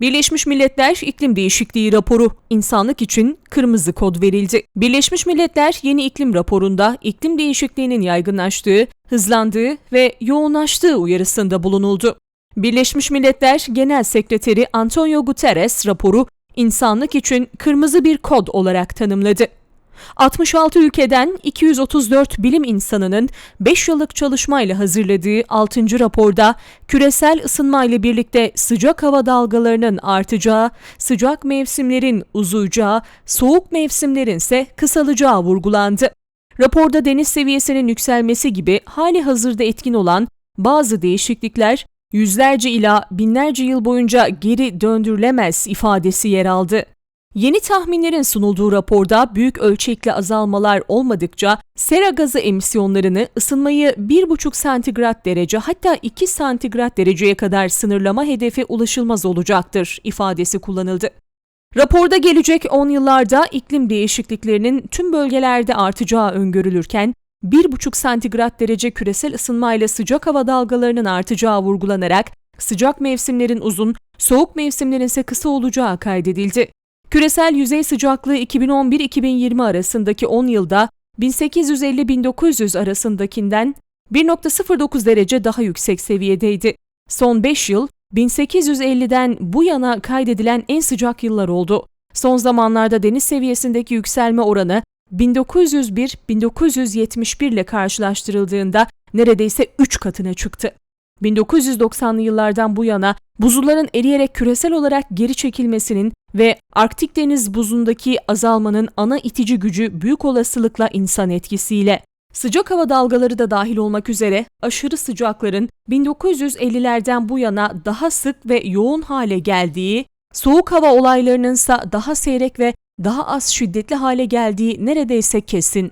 Birleşmiş Milletler İklim Değişikliği raporu insanlık için kırmızı kod verildi. Birleşmiş Milletler yeni iklim raporunda iklim değişikliğinin yaygınlaştığı, hızlandığı ve yoğunlaştığı uyarısında bulunuldu. Birleşmiş Milletler Genel Sekreteri Antonio Guterres raporu insanlık için kırmızı bir kod olarak tanımladı. 66 ülkeden 234 bilim insanının 5 yıllık çalışmayla hazırladığı 6. raporda küresel ısınma ile birlikte sıcak hava dalgalarının artacağı, sıcak mevsimlerin uzayacağı, soğuk mevsimlerin ise kısalacağı vurgulandı. Raporda deniz seviyesinin yükselmesi gibi hali hazırda etkin olan bazı değişiklikler yüzlerce ila binlerce yıl boyunca geri döndürülemez ifadesi yer aldı. Yeni tahminlerin sunulduğu raporda büyük ölçekli azalmalar olmadıkça sera gazı emisyonlarını ısınmayı 1,5 santigrat derece hatta 2 santigrat dereceye kadar sınırlama hedefi ulaşılmaz olacaktır ifadesi kullanıldı. Raporda gelecek 10 yıllarda iklim değişikliklerinin tüm bölgelerde artacağı öngörülürken 1,5 santigrat derece küresel ısınmayla sıcak hava dalgalarının artacağı vurgulanarak sıcak mevsimlerin uzun, soğuk mevsimlerin ise kısa olacağı kaydedildi. Küresel yüzey sıcaklığı 2011-2020 arasındaki 10 yılda 1850-1900 arasındakinden 1.09 derece daha yüksek seviyedeydi. Son 5 yıl 1850'den bu yana kaydedilen en sıcak yıllar oldu. Son zamanlarda deniz seviyesindeki yükselme oranı 1901-1971 ile karşılaştırıldığında neredeyse 3 katına çıktı. 1990'lı yıllardan bu yana buzulların eriyerek küresel olarak geri çekilmesinin ve Arktik deniz buzundaki azalmanın ana itici gücü büyük olasılıkla insan etkisiyle. Sıcak hava dalgaları da dahil olmak üzere aşırı sıcakların 1950'lerden bu yana daha sık ve yoğun hale geldiği, soğuk hava olaylarının ise daha seyrek ve daha az şiddetli hale geldiği neredeyse kesin.